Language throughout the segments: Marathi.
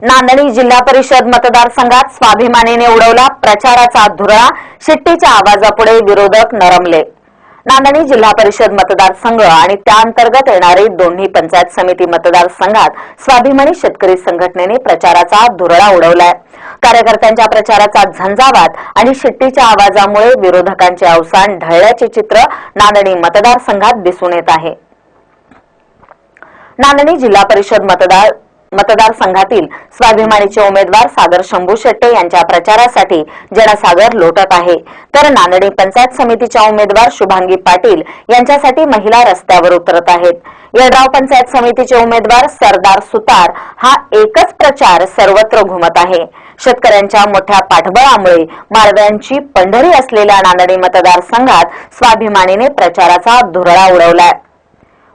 नांदणी जिल्हा परिषद मतदारसंघात स्वाभिमानीने उडवला प्रचाराचा धुरळा शिट्टीच्या आवाजापुढे विरोधक नरमले. नांदणी जिल्हा परिषद मतदारसंघ आणि त्याअंतर्गत येणारे दोन्ही पंचायत समिती मतदारसंघात स्वाभिमानी शेतकरी संघटनेने प्रचाराचा धुरळा उडवलाय. कार्यकर्त्यांच्या प्रचाराचा झंझावात आणि शिट्टीच्या आवाजामुळे विरोधकांचे अवसान ढळल्याचे चित्र नांदणी मतदारसंघात दिसून येत आहे. नांदणी जिल्हा परिषद मतदार मतदारसंघातील स्वाभिमानीचे उमेदवार सागर शंभू शेट्टे यांच्या प्रचारासाठी जनसागर लोटत आहे. तर नांदणी पंचायत समितीच्या उमेदवार शुभांगी पाटील यांच्यासाठी महिला रस्त्यावर उतरत आहेत. येडगाव पंचायत समितीचे उमेदवार सरदार सुतार हा एकच प्रचार सर्वत्र घुमत आहे. शेतकऱ्यांच्या मोठ्या पाठबळामुळे मारव्यांची पंढरी असलेल्या नांदणी मतदारसंघात स्वाभिमानीने प्रचाराचा धुरळा उडवलाय.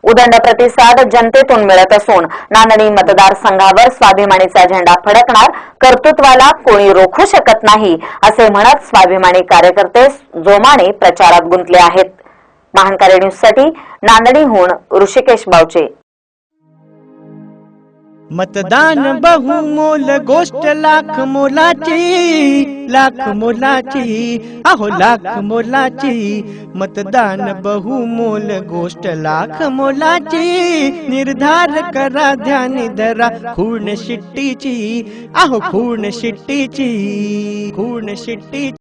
उदंड प्रतिसाद जनतेतून मिळत असून नांदणी मतदारसंघावर स्वाभिमानीचा झेंडा फडकणार कर्तृत्वाला कोणी रोखू शकत नाही असे म्हणत स्वाभिमानी कार्यकर्ते जोमाने प्रचारात गुंतले आहेत. महानकारी न्यूजसाठी नांदणीहून ऋषिकेश बावचे. मतदान बहुमोल गोष्ट लाख मोलाची लाख मोलाची अहो लाख मोलाची. मतदान बहुमोल गोष्ट लाख मोलाची. निर्धार करा ध्यान धरा खूण शिट्टीची. अहो खूण शिट्टीची खूण शिट्टी